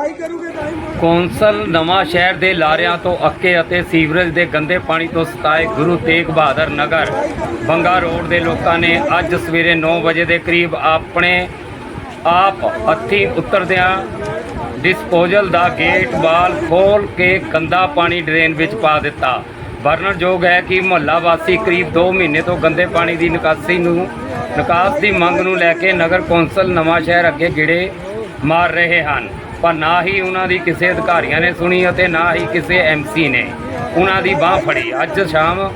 ਸਫ਼ਾਈ ਕਰੋਗੇ ਤਾਂ ਹੀ ਕੌਂਸਲ ਨਵਾਂ ਸ਼ਹਿਰ ਦੇ ਲਾਰਿਆਂ ਤੋਂ ਅੱਕੇ ਅਤੇ ਸੀਵਰੇਜ ਦੇ ਗੰਦੇ ਪਾਣੀ ਤੋਂ ਸਤਾਏ ਗੁਰੂ ਤੇਗ ਬਹਾਦਰ ਨਗਰ। ਬੰਗਾ ਰੋਡ ਦੇ ਲੋਕਾਂ ਨੇ ਅੱਜ ਸਵੇਰੇ 9 ਵਜੇ ਦੇ ਕਰੀਬ ਆਪਣੇ ਆਪ ਹੱਥੀਂ ਉਤਰਦਿਆਂ ਡਿਸਪੋਜ਼ਲ ਦਾ ਗੇਟ ਵਾਲ ਖੋਲ ਕੇ ਗੰਦਾ ਪਾਣੀ ਡਰੇਨ ਵਿੱਚ ਪਾ ਦਿੱਤਾ। ਵਰਣਨਯੋਗ ਹੈ ਕਿ ਮੁਹੱਲਾ ਵਾਸੀ ਕਰੀਬ 2 ਮਹੀਨੇ ਤੋਂ ਗੰਦੇ ਪਾਣੀ ਦੀ ਨਿਕਾਸੀ ਨੂੰ, ਨਿਕਾਸ ਦੀ ਮੰਗ ਨੂੰ ਲੈ ਕੇ ਨਗਰ ਕੌਂਸਲ ਨਵਾਂ ਸ਼ਹਿਰ ਅੱਗੇ ਗਿੜੇ ਮਾਰ ਰਹੇ ਹਨ। ਪਰ ਨਾ ਹੀ ਉਹਨਾਂ ਦੀ ਕਿਸੇ ਅਧਿਕਾਰੀਆਂ ਨੇ ਸੁਣੀ ਅਤੇ ਨਾ ਹੀ ਕਿਸੇ ਐਮਸੀ ਨੇ। ਉਹਨਾਂ ਦੀ ਬਾਹ ਫੜੀ। ਅੱਜ ਸ਼ਾਮ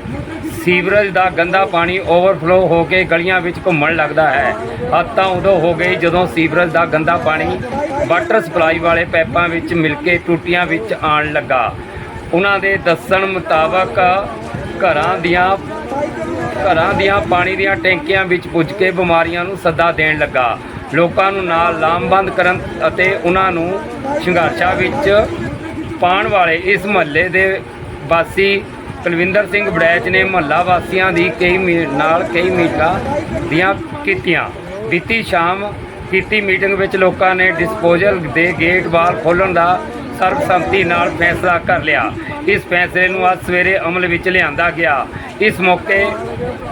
ਸੀਵਰੇਜ ਦਾ ਗੰਦਾ ਪਾਣੀ ਓਵਰਫਲੋ ਹੋ ਕੇ ਗਲੀਆਂ ਵਿੱਚ ਘੁੰਮਣ ਲੱਗਦਾ ਹੈ। ਹੱਤਾਂ ਉਦੋਂ ਹੋ ਗਈ ਜਦੋਂ ਸੀਵਰੇਜ ਦਾ ਗੰਦਾ ਪਾਣੀ ਵਾਟਰ ਸਪਲਾਈ ਵਾਲੇ ਪੈਪਾਂ ਵਿੱਚ ਮਿਲ ਕੇ ਟੂਟੀਆਂ ਵਿੱਚ ਆਉਣ ਲੱਗਾ। ਉਹਨਾਂ ਦੇ ਦੱਸਣ ਮੁਤਾਬਕ ਘਰਾਂ ਦੀਆਂ ਘਰਾਂ ਦੀਆਂ ਪਾਣੀ ਦੀਆਂ ਟੈਂਕੀਆਂ ਵਿੱਚ ਪੁੱਜ ਕੇ ਬਿਮਾਰੀਆਂ ਨੂੰ ਸੱਦਾ ਦੇਣ ਲੱਗਾ। ਲੋਕਾਂ ਨੂੰ ਨਾਲ ਲਾਮਬੰਦ ਕਰਨ ਅਤੇ ਉਹਨਾਂ ਨੂੰ ਸੰਘਰਸ਼ਾਂ ਵਿੱਚ ਪਾਉਣ ਵਾਲੇ ਇਸ ਮਹੱਲੇ ਦੇ ਵਾਸੀ ਕੁਲਵਿੰਦਰ ਸਿੰਘ ਬੜੈਚ ਨੇ ਮਹੱਲਾ ਵਾਸੀਆਂ ਦੀ ਕਈ ਮੀ- ਨਾਲ ਕਈ ਮੀਟਾਂ ਦੀਆਂ ਕੀਤੀਆਂ। ਬੀਤੀ ਸ਼ਾਮ ਕੀਤੀ ਮੀਟਿੰਗ ਵਿੱਚ ਲੋਕਾਂ ਨੇ ਡਿਸਪੋਜ਼ਲ ਦੇ ਗੇਟ ਵਾਲ ਖੋਲ੍ਹਣ ਦਾ ਸਰਬਸੰਮਤੀ ਨਾਲ ਫੈਸਲਾ ਕਰ ਲਿਆ। ਇਸ ਫੈਸਲੇ ਨੂੰ ਅੱਜ ਸਵੇਰੇ ਅਮਲ ਵਿੱਚ ਲਿਆਂਦਾ ਗਿਆ। ਇਸ ਮੌਕੇ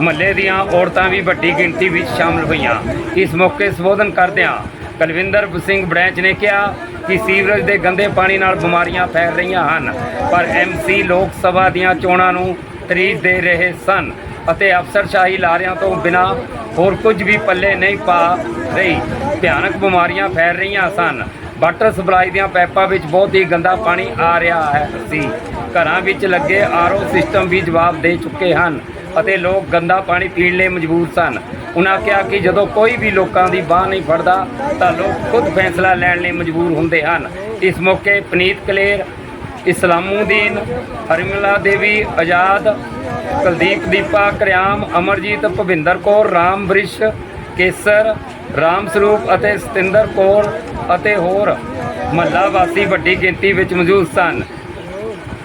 ਮਹੱਲੇ ਦੀਆਂ ਔਰਤਾਂ ਵੀ ਵੱਡੀ ਗਿਣਤੀ ਵਿੱਚ ਸ਼ਾਮਲ ਹੋਈਆਂ। ਇਸ ਮੌਕੇ ਸੰਬੋਧਨ ਕਰਦਿਆਂ ਕੁਲਵਿੰਦਰ ਸਿੰਘ ਬੜੈਂਚ ਨੇ ਕਿਹਾ ਕਿ ਸੀਵਰੇਜ ਦੇ ਗੰਦੇ ਪਾਣੀ ਨਾਲ ਬਿਮਾਰੀਆਂ ਫੈਲ ਰਹੀਆਂ ਹਨ, ਪਰ ਐਮਸੀ ਲੋਕ ਸਭਾ ਦੀਆਂ ਚੋਣਾਂ ਨੂੰ ਤਰੀਕ ਦੇ ਰਹੇ ਸਨ ਅਤੇ ਅਫਸਰਸ਼ਾਹੀ ਲਾਰਿਆਂ ਤੋਂ ਬਿਨਾ ਹੋਰ ਕੁਝ ਵੀ ਪੱਲੇ ਨਹੀਂ ਪਾ ਰਹੀ। ਭਿਆਨਕ ਬਿਮਾਰੀਆਂ ਫੈਲ ਰਹੀਆਂ ਸਨ। ਵਾਟਰ ਸਪਲਾਈ ਦੀਆਂ ਪਾਈਪਾਂ ਵਿੱਚ ਬਹੁਤ ਹੀ ਗੰਦਾ ਪਾਣੀ ਆ ਰਿਹਾ ਹੈ। ਸੀ ਘਰਾਂ ਵਿੱਚ ਲੱਗੇ ਆਰਓ ਸਿਸਟਮ ਵੀ ਜਵਾਬ ਦੇ ਚੁੱਕੇ ਹਨ ਅਤੇ ਲੋਕ ਗੰਦਾ ਪਾਣੀ ਪੀਣ ਲਈ ਮਜਬੂਰ ਸਨ। ਉਹਨਾਂ ਕਿਹਾ ਕਿ ਜਦੋਂ ਕੋਈ ਵੀ ਲੋਕਾਂ ਦੀ ਬਾਹ ਨਹੀਂ ਫੜਦਾ, ਤਾਂ ਲੋਕ ਖੁਦ ਫੈਸਲਾ ਲੈਣ ਲਈ ਮਜਬੂਰ ਹੁੰਦੇ ਹਨ। ਇਸ ਮੌਕੇ ਪਨੀਤ ਕਲੇਰ, ਇਸਲਾਮੂਦੀਨ, ਹਰਮਿਲਾ ਦੇਵੀ, ਆਜ਼ਾਦ, ਕੁਲਦੀਪ ਦੀਪਾ ਕਰਿਆਮ, ਅਮਰਜੀਤ ਭਵਿੰਦਰ ਕੌਰ, ਰਾਮ ਬ੍ਰਿਸ਼ ਕੇਸਰ, ਰਾਮ ਸਰੂਪ ਅਤੇ ਸਤਿੰਦਰ ਕੌਰ ਅਤੇ ਹੋਰ ਮਹੱਲਾ ਵਾਸੀ ਵੱਡੀ ਗਿਣਤੀ ਵਿੱਚ ਮੌਜੂਦ ਸਨ।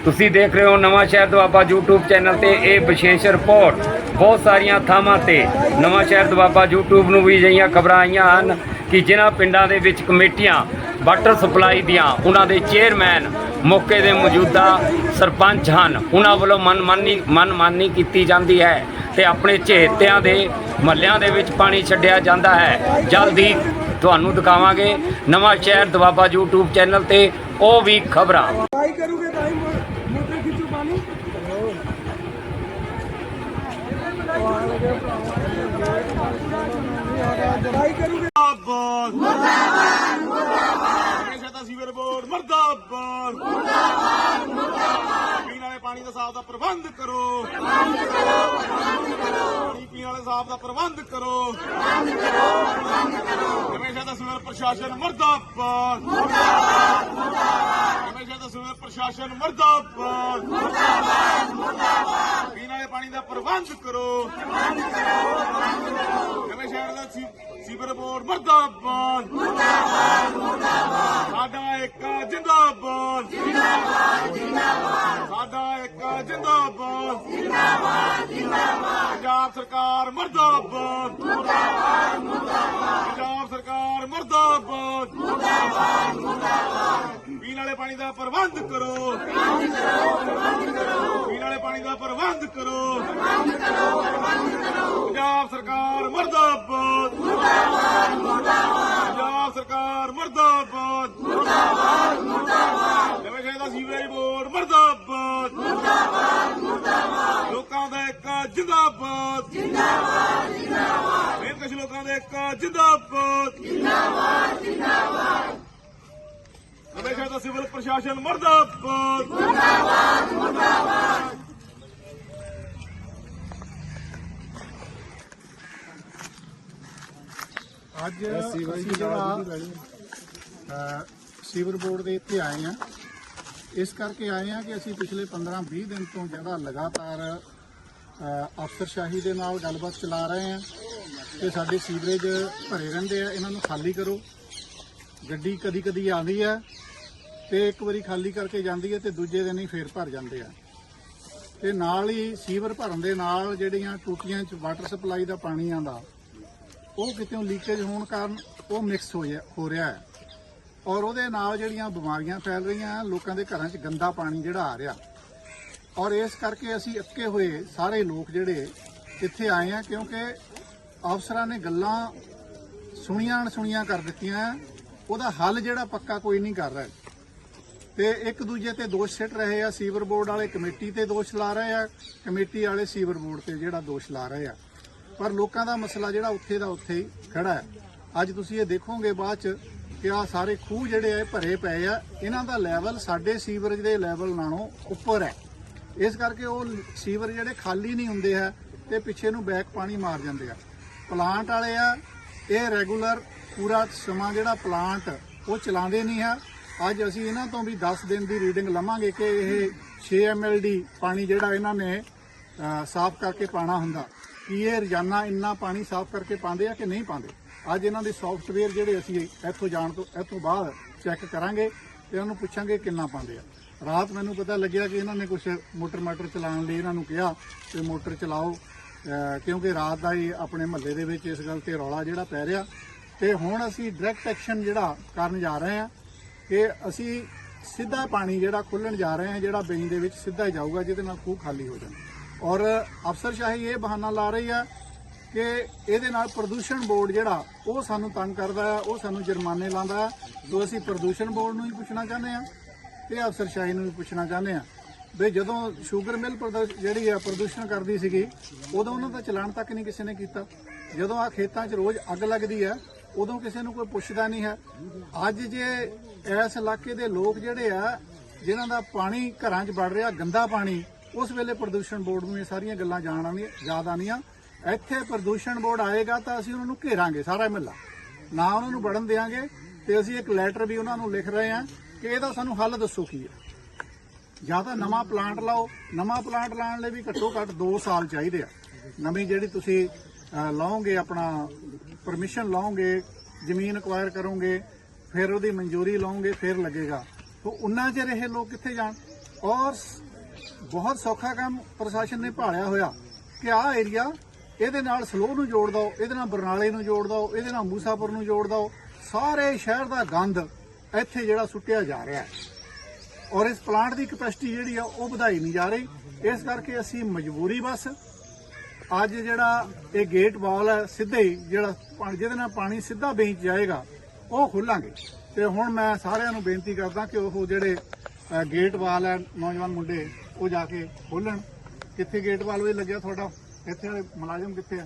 ਤੁਸੀਂ ਦੇਖ ਰਹੇ ਹੋ ਨਵਾਂ ਸ਼ਹਿਰ ਦੁਆਬਾ YouTube ਚੈਨਲ ਤੇ ਇਹ ਵਿਸ਼ੇਸ਼ ਰਿਪੋਰਟ। ਬਹੁਤ ਸਾਰੀਆਂ ਥਾਵਾਂ ਤੇ ਨਵਾਂ ਸ਼ਹਿਰ ਦੁਆਬਾ YouTube ਨੂੰ ਵੀ ਅਜਿਹੀਆਂ ਖਬਰਾਂ ਆਈਆਂ ਹਨ ਕਿ ਜਿਨ੍ਹਾਂ ਪਿੰਡਾਂ ਦੇ ਵਿੱਚ ਕਮੇਟੀਆਂ, ਵਾਟਰ ਸਪਲਾਈ ਦੀਆਂ ਉਹਨਾਂ ਦੇ ਚੇਅਰਮੈਨ ਮੌਕੇ ਦੇ ਮੌਜੂਦਾ ਸਰਪੰਚ ਹਨ। ਉਹਨਾਂ ਵੱਲੋਂ ਮਨਮਾਨੀ ਮਨਮਾਨੀ ਕੀਤੀ ਜਾਂਦੀ ਹੈ ਤੇ ਆਪਣੇ ਚਹੇਤਿਆਂ ਦੇ ਮਹੱਲਿਆਂ ਦੇ ਵਿੱਚ ਪਾਣੀ ਛੱਡਿਆ ਜਾਂਦਾ ਹੈ। ਜਲਦੀ ਤੁਹਾਨੂੰ ਦਿਖਾਵਾਂਗੇ ਨਵਾਂ ਸ਼ਹਿਰ ਦੁਆਬਾ YouTube ਚੈਨਲ ਤੇ ਉਹ ਵੀ ਖਬਰਾਂ। ਸਫ਼ਾਈ ਕਰੋਗੇ ਤਾਂ ਹੀ ਮੋੜ- ਮੋਟਰ ਖਿੱਚੂ ਪਾਣੀ। ਸਫ਼ਾਈ ਕਰੋਗੇ ਮੁਰਦਾਬਾਦ ਮੁਰਦਾਬਾਦ ਮੁਰਦਾਬਾਦ ਹਮੇਸ਼ਾ ਤਾਂ ਸੀਵਰ ਬੋਰਡ ਮੁਰਦਾਬਾਦ। ਮੁਰਦਾਬਾਦ ਮੁਰਦਾਬਾਦ। ਪੀਣ ਵਾਲੇ ਪਾਣੀ ਦਾ ਸਾਫ਼ ਦਾ ਪ੍ਰਬੰਧ ਕਰੋ। ਪ੍ਰਬੰਧ ਪੀਣ ਦਾ ਪ੍ਰਬੰਧ ਕਰੋ। ਪ੍ਰਬੰਧ ਕਰੋ ਪ੍ਰਬੰਧ ਕਰੋ ਹਮੇਸ਼ਾ ਤਾਂ ਸੀਵਰ ਪ੍ਰਸ਼ਾਸਨ ਮੁਰਦਾਬਾਦ। ਮੁਰਦਾਬਾਦ ਮੁਰਦਾਬਾਦ ਹਮੇਸ਼ਾ ਤਾਂ ਸੀਵਰ ਪ੍ਰਸ਼ਾਸਨ ਮੁਰਦਾਬਾਦ। ਮੁਰਦਾਬਾਦ ਮੁਰਦਾਬਾਦ ਪੀਣ ਵਾਲੇ ਪਾਣੀ ਦਾ ਪ੍ਰਬੰਧ ਕਰੋ। ਨਵੇਂ ਸ਼ਹਿਰ ਦਾ ਸੀਵਰ ਬੋਰਡ ਮਰਦਾਬਾਦ। ਮੁਰਦਾਬਾਦ ਮੁਰਦਾਬਾਦ ਸਾਡਾ ਇੱਕ ਜਿੰਦਾਬਾਦ। ਜਿੰਦਾਬਾਦ ਜਿੰਦਾਬਾਦ ਸਾਡਾ ਇੱਕ ਜਿੰਦਾਬਾਦ। ਜਿੰਦਾਬਾਦ ਜਿੰਦਾਬਾਦ ਪੰਜਾਬ ਸਰਕਾਰ ਮਰਦਾਬਾਦ। ਮੁਰਦਾਬਾਦ ਮੁਰਦਾਬਾਦ ਪੰਜਾਬ ਸਰਕਾਰ ਮਰਦਾਬਾਦ। ਮੁਰਦਾਬਾਦ ਮੁਰਦਾਬਾਦ ਪੀਣ ਵਾਲੇ ਪਾਣੀ ਦਾ ਪ੍ਰਬੰਧ ਕਰੋ। ਪ੍ਰਬੰਧ ਕਰੋ ਪ੍ਰਬੰਧ ਕਰੋ ਪੀਣ ਵਾਲੇ ਪਾਣੀ ਦਾ ਪ੍ਰਬੰਧ ਕਰੋ। ਪੰਜਾਬ ਸਰਕਾਰ ਮਰਦਾਬਾਦ। ਮੁਰਦਾਬਾਦ ਮੁਰਦਾਬਾਦ ਪੰਜਾਬ ਸਰਕਾਰ ਮਰਦਾਬਾਦ। ਮੁਰਦਾਬਾਦ ਮੁਰਦਾਬਾਦ ਨਵੇਂ ਸ਼ਹਿਰ ਦਾ ਸੀਵਰੇਜ ਬੋਰਡ ਮਰਦਾਬਾਦ। ਮੁਰਦਾਬਾਦ ਮੁਰਦਾਬਾਦ ਜਿੰਦਾਬਾਦ। ਜਿੰਦਾਬਾਦ ਜਿੰਦਾਬਾਦ। ਮਿਹਨਤਕਸ਼ ਲੋਕਾਂ ਦਾ ਇੱਕ ਜਿੰਦਾਬਾਦ। ਜਿੰਦਾਬਾਦ ਜਿੰਦਾਬਾਦ। ਨਵੇਂ ਦਾ ਸਿਵਲ ਪ੍ਰਸ਼ਾਸਨ ਮਰਦਾਬਾਦ। ਅੱਜ ਅਸੀਂ ਜਿਹੜਾ ਸੀਵਰ ਬੋਰਡ ਦੇ ਇੱਥੇ ਆਏ ਆ ਇਸ ਕਰਕੇ ਆਏ ਆ ਕਿ ਅਸੀਂ ਪਿਛਲੇ 15-20 ਦਿਨ ਤੋਂ ਜਿਹੜਾ ਲਗਾਤਾਰ ਅਫਸਰਸ਼ਾਹੀ ਦੇ ਨਾਲ ਗੱਲਬਾਤ ਚਲਾ ਰਹੇ ਆ ਕਿ ਸਾਡੇ ਸੀਵਰੇਜ ਭਰੇ ਰਹਿੰਦੇ ਆ, ਇਹਨਾਂ ਨੂੰ ਖਾਲੀ ਕਰੋ। ਗੱਡੀ ਕਦੀ-ਕਦੀ ਆਉਂਦੀ ਆ ਤੇ ਇੱਕ ਵਾਰੀ ਖਾਲੀ ਕਰਕੇ ਜਾਂਦੀ ਹੈ ਤੇ ਦੂਜੇ ਦਿਨ ਹੀ ਫੇਰ ਭਰ ਜਾਂਦੇ ਆ। ਤੇ ਨਾਲ ਹੀ ਸੀਵਰ ਭਰਨ ਦੇ ਨਾਲ ਜਿਹੜੀਆਂ ਟੂਟੀਆਂ 'ਚ ਵਾਟਰ ਸਪਲਾਈ ਦਾ ਪਾਣੀ ਆਂਦਾ ਉਹ ਕਿਤੇੋਂ ਲੀਕੇਜ ਹੋਣ ਕਾਰਨ ਉਹ ਮਿਕਸ ਹੋ ਜਾ- ਹੋ ਰਿਹਾ ਹੈ। ਔਰ ਉਹਦੇ ਨਾਲ ਜਿਹੜੀਆਂ ਬਿਮਾਰੀਆਂ ਫੈਲ ਰਹੀਆਂ, ਲੋਕਾਂ ਦੇ ਘਰਾਂ 'ਚ ਗੰਦਾ ਪਾਣੀ ਜਿਹੜਾ ਆ ਰਿਹਾ। ਔਰ ਇਸ ਕਰਕੇ ਅਸੀਂ ਅੱਕੇ ਹੋਏ ਸਾਰੇ ਲੋਕ ਜਿਹੜੇ ਇੱਥੇ ਆਏ ਆ, ਕਿਉਂਕਿ ਅਫਸਰਾਂ ਨੇ ਗੱਲਾਂ ਸੁਣੀਆਂ ਅਣਸੁਣੀਆਂ ਕਰ ਦਿੱਤੀਆਂ ਉਹਦਾ ਹੱਲ ਜਿਹੜਾ ਪੱਕਾ ਕੋਈ ਨਹੀਂ ਕਰ ਰਿਹਾ। ਤੇ ਇੱਕ ਦੂਜੇ ਤੇ ਦੋਸ਼ ਸਿੱਟ ਰਹੇ ਆ। ਸੀਵਰ ਬੋਰਡ ਵਾਲੇ ਕਮੇਟੀ ਤੇ ਦੋਸ਼ ਲਾ ਰਹੇ ਆ, ਕਮੇਟੀ ਵਾਲੇ ਸੀਵਰ ਬੋਰਡ ਤੇ ਜਿਹੜਾ ਦੋਸ਼ ਲਾ ਰਹੇ ਆ। ਪਰ ਲੋਕਾਂ ਦਾ ਮਸਲਾ ਜਿਹੜਾ ਉੱਥੇ ਦਾ ਉੱਥੇ ਹੀ ਖੜਾ ਹੈ। ਅੱਜ ਤੁਸੀਂ ਇਹ ਦੇਖੋਗੇ ਬਾਅਦ ਚ ਕਿ ਆ ਸਾਰੇ ਖੂਹ ਜਿਹੜੇ ਆ ਭਰੇ ਪਏ ਆ। ਇਹਨਾਂ ਦਾ ਲੈਵਲ ਸਾਡੇ ਸੀਵਰੇਜ ਦੇ ਲੈਵਲ ਨਾਲੋਂ ਉੱਪਰ ਹੈ। ਇਸ ਕਰਕੇ ਉਹ ਸੀਵਰ ਜਿਹੜੇ ਖਾਲੀ ਨਹੀਂ ਹੁੰਦੇ ਹੈ ਤੇ ਪਿੱਛੇ ਨੂੰ ਬੈਕ ਪਾਣੀ ਮਾਰ ਜਾਂਦੇ ਆ। ਪਲਾਂਟ ਵਾਲੇ ਆ, ਇਹ ਰੈਗੂਲਰ ਪੂਰਾ ਸਮਾਂ ਜਿਹੜਾ ਪਲਾਂਟ ਉਹ ਚਲਾਉਂਦੇ ਨਹੀਂ ਆ। ਅੱਜ ਅਸੀਂ ਇਹਨਾਂ ਤੋਂ ਵੀ 10 ਦਿਨ ਦੀ ਰੀਡਿੰਗ ਲਵਾਂਗੇ ਕਿ ਇਹ 6 mld ਪਾਣੀ ਜਿਹੜਾ ਇਹਨਾਂ ਨੇ ਸਾਫ਼ ਕਰਕੇ ਪਾਣਾ ਹੁੰਦਾ। ਕੀ ਇਹ ਰੋਜ਼ਾਨਾ ਇੰਨਾ ਪਾਣੀ ਸਾਫ਼ ਕਰਕੇ ਪਾਉਂਦੇ ਆ ਕਿ ਨਹੀਂ ਪਾਉਂਦੇ? ਅੱਜ ਇਹਨਾਂ ਦੇ ਸੌਫਟਵੇਅਰ ਜਿਹੜੇ ਅਸੀਂ ਇੱਥੋਂ ਜਾਣ ਤੋਂ, ਇੱਥੋਂ ਬਾਅਦ ਚੈੱਕ ਕਰਾਂਗੇ ਤੇ ਇਹਨਾਂ ਨੂੰ ਪੁੱਛਾਂਗੇ ਕਿੰਨਾ ਪਾਉਂਦੇ ਆ। ਰਾਤ ਮੈਨੂੰ ਪਤਾ ਲੱਗਿਆ ਕਿ ਇਹਨਾਂ ਨੇ ਕੁਝ ਮੋਟਰ ਮਾਟਰ ਚਲਾਉਣ ਲਈ ਇਹਨਾਂ ਨੂੰ ਕਿਹਾ ਕਿ ਮੋਟਰ ਚਲਾਓ ਕਿਉਂਕਿ ਰਾਤ ਦਾ ਹੀ ਆਪਣੇ ਮਹੱਲੇ ਦੇ ਵਿੱਚ ਇਸ ਗੱਲ ਤੇ ਰੌਲਾ ਜਿਹੜਾ ਪੈ ਰਿਹਾ। ਤੇ ਹੁਣ ਅਸੀਂ ਡਾਇਰੈਕਟ ਐਕਸ਼ਨ ਜਿਹੜਾ ਕਰਨ ਜਾ ਰਹੇ ਹਾਂ ਕਿ ਅਸੀਂ ਸਿੱਧਾ ਪਾਣੀ ਜਿਹੜਾ ਖੁੱਲਣ ਜਾ ਰਹੇ ਹਾਂ, ਜਿਹੜਾ ਬੇਈ ਦੇ ਵਿੱਚ ਸਿੱਧਾ ਹੀ ਜਾਊਗਾ, ਜਿਹਦੇ ਨਾਲ ਖੂਹ ਖਾਲੀ ਹੋ ਜਾਣ। ਔਰ ਅਫਸਰਸ਼ਾਹੀ ਇਹ ਬਹਾਨਾ ਲਾ ਰਹੀ ਆ ਕਿ ਇਹਦੇ ਨਾਲ ਪ੍ਰਦੂਸ਼ਣ ਬੋਰਡ ਜਿਹੜਾ, ਉਹ ਸਾਨੂੰ ਤੰਗ ਕਰਦਾ ਹੈ, ਉਹ ਸਾਨੂੰ ਜੁਰਮਾਨੇ ਲਾਉਂਦਾ ਹੈ। ਸੋ ਅਸੀਂ ਪ੍ਰਦੂਸ਼ਣ ਬੋਰਡ ਨੂੰ ਹੀ ਪੁੱਛਣਾ ਚਾਹੁੰਦੇ ਹਾਂ। ਤੇ ਅਫਸਰਸ਼ਾਹੀ ਨੂੰ ਵੀ ਪੁੱਛਣਾ ਚਾਹੁੰਦੇ ਹਾਂ ਵੀ ਜਦੋਂ ਸ਼ੂਗਰ ਮਿਲ ਜਿਹੜੀ ਆ ਪ੍ਰਦੂਸ਼ਣ ਕਰਦੀ ਸੀਗੀ, ਉਦੋਂ ਉਹਨਾਂ ਦਾ ਚਲਾਨ ਤੱਕ ਨਹੀਂ ਕਿਸੇ ਨੇ ਕੀਤਾ। ਜਦੋਂ ਆ ਖੇਤਾਂ 'ਚ ਰੋਜ਼ ਅੱਗ ਲੱਗਦੀ ਆ, ਉਦੋਂ ਕਿਸੇ ਨੂੰ ਕੋਈ ਪੁੱਛਦਾ ਨਹੀਂ ਹੈ। ਅੱਜ ਜੇ ਇਸ ਇਲਾਕੇ ਦੇ ਲੋਕ ਜਿਹੜੇ ਆ, ਜਿਨ੍ਹਾਂ ਦਾ ਪਾਣੀ ਘਰਾਂ 'ਚ ਵੜ ਰਿਹਾ, ਗੰਦਾ ਪਾਣੀ, ਉਸ ਵੇਲੇ ਪ੍ਰਦੂਸ਼ਣ ਬੋਰਡ ਨੂੰ ਇਹ ਸਾਰੀਆਂ ਗੱਲਾਂ ਜਾਣ ਆਉਂਦੀਆਂ, ਯਾਦ ਆਉਂਦੀਆਂ। ਇੱਥੇ ਪ੍ਰਦੂਸ਼ਣ ਬੋਰਡ ਆਏਗਾ ਤਾਂ ਅਸੀਂ ਉਹਨਾਂ ਨੂੰ ਘੇਰਾਂਗੇ, ਸਾਰਾ ਮਹੱਲਾ। ਨਾ ਉਹਨਾਂ ਨੂੰ ਵੜਨ ਦੇਵਾਂਗੇ ਤੇ ਅਸੀਂ ਇੱਕ ਲੈਟਰ ਵੀ ਉਹਨਾਂ ਨੂੰ ਲਿਖ ਰਹੇ ਹਾਂ ਕਿ ਇਹਦਾ ਸਾਨੂੰ ਹੱਲ ਦੱਸੋ ਕੀ ਹੈ। ਜਾਂ ਤਾਂ ਨਵਾਂ ਪਲਾਂਟ ਲਾਓ ਨਵਾਂ ਪਲਾਂਟ ਲਾਉਣ ਲਈ ਵੀ ਘੱਟੋ ਘੱਟ 2 ਸਾਲ ਚਾਹੀਦੇ ਆ। ਨਵੀਂ ਜਿਹੜੀ ਤੁਸੀਂ ਅਹ, ਲਾਓਗੇ ਆਪਣਾ ਪਰਮਿਸ਼ਨ ਲਾਓਗੇ ਜ਼ਮੀਨ ਅਕਵਾਇਰ ਕਰੋਗੇ ਫਿਰ ਉਹਦੀ ਮਨਜ਼ੂਰੀ ਲਾਓਗੇ ਫਿਰ ਲੱਗੇਗਾ। ਤਾਂ ਉਨਾ ਚਿਰ ਇਹ ਲੋਕ ਕਿੱਥੇ ਜਾਣ? ਔਰ ਬਹੁਤ ਸੌਖਾ ਕੰਮ ਪ੍ਰਸ਼ਾਸਨ ਨੇ ਭਾਲਿਆ ਹੋਇਆ ਕਿ ਆਹ ਏਰੀਆ ਇਹਦੇ ਨਾਲ ਸਲੋਹ ਨੂੰ ਜੋੜ ਦਿਓ ਇਹਦੇ ਨਾਲ ਬਰਨਾਲੇ ਨੂੰ ਜੋੜ ਦਿਓ ਇਹਦੇ ਨਾਲ ਮੂਸਾਪੁਰ ਨੂੰ ਜੋੜ ਦਿਓ। ਸਾਰੇ ਸ਼ਹਿਰ ਦਾ ਗੰਦ ਇੱਥੇ ਜਿਹੜਾ ਸੁੱਟਿਆ ਜਾ ਰਿਹਾ ਹੈ। ਔਰ ਇਸ ਪਲਾਂਟ ਦੀ ਕਪੈਸਿਟੀ ਜਿਹੜੀ ਆ, ਉਹ ਵਧਾਈ ਨਹੀਂ ਜਾ ਰਹੀ। ਇਸ ਕਰਕੇ ਅਸੀਂ ਮਜਬੂਰੀ ਬਸ, ਅੱਜ ਜਿਹੜਾ ਇਹ ਗੇਟ ਵਾਲ ਹੈ, ਸਿੱਧੇ ਹੀ ਜਿਹੜਾ ਜਿਹਦੇ ਨਾਲ ਪਾਣੀ ਸਿੱਧਾ ਬੇਂਚ ਜਾਏਗਾ, ਉਹ ਖੋਲਾਂਗੇ। ਤੇ ਹੁਣ ਮੈਂ ਸਾਰਿਆਂ ਨੂੰ ਬੇਨਤੀ ਕਰਦਾ ਕਿ ਉਹ ਜਿਹੜੇ ਗੇਟ ਵਾਲ ਹੈ, ਨੌਜਵਾਨ ਮੁੰਡੇ, ਉਹ ਜਾ ਕੇ ਖੋਲਣ। ਕਿੱਥੇ ਗੇਟ ਵਾਲ ਵੀ ਲੱਗਿਆ ਤੁਹਾਡਾ? ਇੱਥੇ ਵਾਲੇ ਮੁਲਾਜ਼ਮ ਕਿੱਥੇ ਆ?